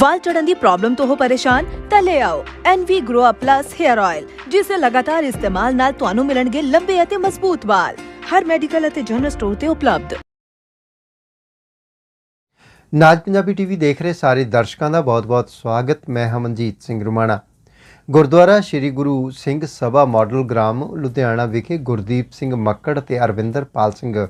ਵਾਲ ਝੜਨ ਦੀ problem ਤੋਂ ਹੋ ਪਰੇਸ਼ਾਨ, ਤਾਂ ਲੈ ਆਓ NV Grow Up Plus Hair Oil ਜਿਸ ਦੇ ਲਗਾਤਾਰ ਇਸਤੇਮਾਲ ਨਾਲ ਤੁਹਾਨੂੰ ਮਿਲਣਗੇ ਲੰਬੇ ਅਤੇ ਮਜ਼ਬੂਤ ਵਾਲ। ਹਰ ਮੈਡੀਕਲ ਅਤੇ ਜਨਰਲ ਸਟੋਰ ਤੇ ਉਪਲਬਧ। ਨਾਜ ਪੰਜਾਬੀ ਟੀਵੀ ਦੇਖ ਰਹੇ ਸਾਰੇ ਦਰਸ਼ਕਾਂ ਦਾ ਬਹੁਤ-ਬਹੁਤ ਸਵਾਗਤ। ਮੈਂ ਹਮਨਜੀਤ ਸਿੰਘ ਰੁਮਾਣਾ। ਗੁਰਦੁਆਰਾ ਸ੍ਰੀ ਗੁਰੂ ਸਿੰਘ ਸਭਾ ਮਾਡਲ ਗ੍ਰਾਮ, ਲੁਧਿਆਣਾ ਵਿਖੇ ਗੁਰਦੀਪ ਸਿੰਘ ਮੱਕੜ ਤੇ ਅਰਵਿੰਦਰਪਾਲ ਸਿੰਘ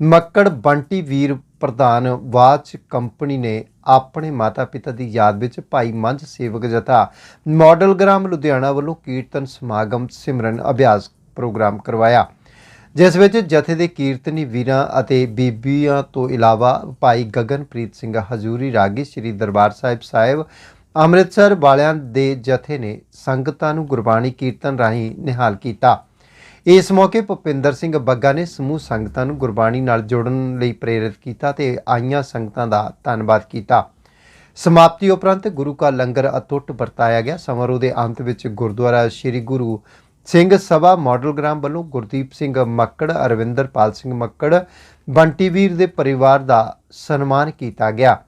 ਮੱਕੜ ਬੰਟੀ ਵੀਰ ਪ੍ਰਧਾਨ ਵਾਚ ਕੰਪਨੀ ਨੇ ਆਪਣੇ ਮਾਤਾ-ਪਿਤਾ ਦੀ ਯਾਦ ਵਿੱਚ ਭਾਈ ਮੰਝ ਸੇਵਕ ਜਥਾ ਮਾਡਲ ਗ੍ਰਾਮ ਲੁਧਿਆਣਾ ਵੱਲੋਂ ਕੀਰਤਨ ਸਮਾਗਮ ਸਿਮਰਨ ਅਭਿਆਸ ਪ੍ਰੋਗਰਾਮ ਕਰਵਾਇਆ। ਜਿਸ ਵਿੱਚ ਜਥੇ ਦੇ ਕੀਰਤਨੀ ਵੀਰਾਂ ਅਤੇ ਬੀਬੀਆਂ ਤੋਂ ਇਲਾਵਾ ਭਾਈ ਗਗਨਪ੍ਰੀਤ ਸਿੰਘ ਹਜ਼ੂਰੀ, ਰਾਗੀ ਸ੍ਰੀ ਦਰਬਾਰ ਸਾਹਿਬ ਸਾਹਿਬ, ਅੰਮ੍ਰਿਤਸਰ ਵਾਲਿਆਂ ਦੇ ਜਥੇ ਨੇ ਸੰਗਤਾਂ ਨੂੰ ਗੁਰਬਾਣੀ ਕੀਰਤਨ ਰਾਹੀਂ ਨਿਹਾਲ ਕੀਤਾ। ਇਸ ਮੌਕੇ ਭੁਪਿੰਦਰ ਸਿੰਘ ਬੱਗਾ ਨੇ ਸਮੂਹ ਸੰਗਤਾਂ ਨੂੰ ਗੁਰਬਾਣੀ ਨਾਲ ਜੁੜਨ ਲਈ ਪ੍ਰੇਰਿਤ ਕੀਤਾ ਤੇ ਆਈਆਂ ਸੰਗਤਾਂ ਦਾ ਧੰਨਵਾਦ ਕੀਤਾ। ਸਮਾਪਤੀ ਉਪਰੰਤ ਗੁਰੂ ਕਾ ਲੰਗਰ ਅਤੁੱਟ ਵਰਤਾਇਆ ਗਿਆ। ਸਮਾਰੋਹ ਦੇ ਅੰਤ ਵਿੱਚ ਗੁਰਦੁਆਰਾ ਸ੍ਰੀ ਗੁਰੂ ਸਿੰਘ ਸਭਾ ਮਾਡਲ ਗ੍ਰਾਮ ਵੱਲੋਂ ਗੁਰਦੀਪ ਸਿੰਘ ਮੱਕੜ, ਅਰਵਿੰਦਰਪਾਲ ਸਿੰਘ ਮੱਕੜ ਬੰਟੀਵੀਰ ਦੇ ਪਰਿਵਾਰ ਦਾ ਸਨਮਾਨ ਕੀਤਾ ਗਿਆ।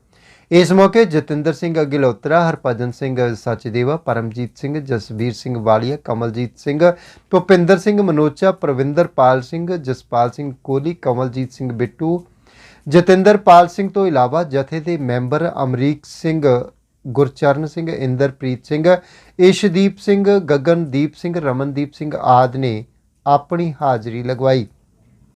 ਇਸ ਮੌਕੇ ਜਤਿੰਦਰ ਸਿੰਘ ਅਗਿਲੋਤਰਾ, ਹਰਭਜਨ ਸਿੰਘ ਸੱਚਦੇਵਾ, ਪਰਮਜੀਤ ਸਿੰਘ, ਜਸਵੀਰ ਸਿੰਘ ਵਾਲੀਆ, ਕਮਲਜੀਤ ਸਿੰਘ, ਭੁਪਿੰਦਰ ਸਿੰਘ ਮਨੋਚਾ, ਪ੍ਰਵਿੰਦਰਪਾਲ ਸਿੰਘ, ਜਸਪਾਲ ਸਿੰਘ ਕੋਹਲੀ ਕਮਲਜੀਤ ਸਿੰਘ ਬਿੱਟੂ, ਜਤਿੰਦਰਪਾਲ ਸਿੰਘ ਤੋਂ ਇਲਾਵਾ ਜਥੇ ਦੇ ਮੈਂਬਰ ਅਮਰੀਕ ਸਿੰਘ, ਗੁਰਚਰਨ ਸਿੰਘ, ਇੰਦਰਪ੍ਰੀਤ ਸਿੰਘ, ਇਸ਼ਦੀਪ ਸਿੰਘ, ਗਗਨਦੀਪ ਸਿੰਘ, ਰਮਨਦੀਪ ਸਿੰਘ ਆਦ ਨੇ ਆਪਣੀ ਹਾਜ਼ਰੀ ਲਗਵਾਈ।